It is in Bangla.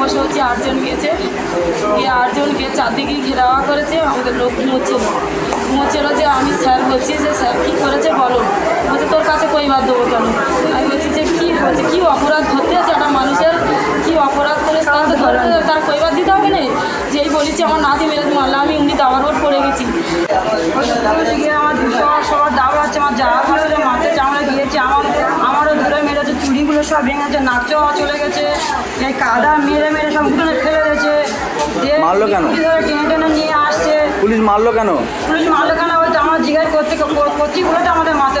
বসে হচ্ছে, আটজন গিয়েছে গিয়ে আটজন চারদিকে ঘেরাওয়া করেছে, আমাদের লোক ঘুমোচ্ছিল ঘুমোচ্ছিল আমি স্যার বলছি যে স্যার কী বলছে কেন আমি বলছি যে কী বলছে কী অপরাধ ধরতে আছে একটা মানুষের? কী অপরাধ করে তার তো ধরতে তার কইবার দিতে হবে না? যে এই বলেছি আমার নাতি মেরে মারলে আমি উনি দাবার ওর পড়ে গেছি। আমার সবার সবার দাবা আছে আমার যা চামড়া গিয়েছে আমার আমারও ধরে মেরেছে চুড়িগুলো সব ভেঙেছে চলে গেছে এই কাদা মেরে মেরে সব উঠোনে ফেলে দিয়েছে। মারলো কেন? পুলিশ টেনে টেনে নিয়ে আসছে? পুলিশ মারলো কেন? পুলিশ মারলো কেন? হয়তো আমার জিজ্ঞাসা করতে করছি বলে তো আমাদের মারতে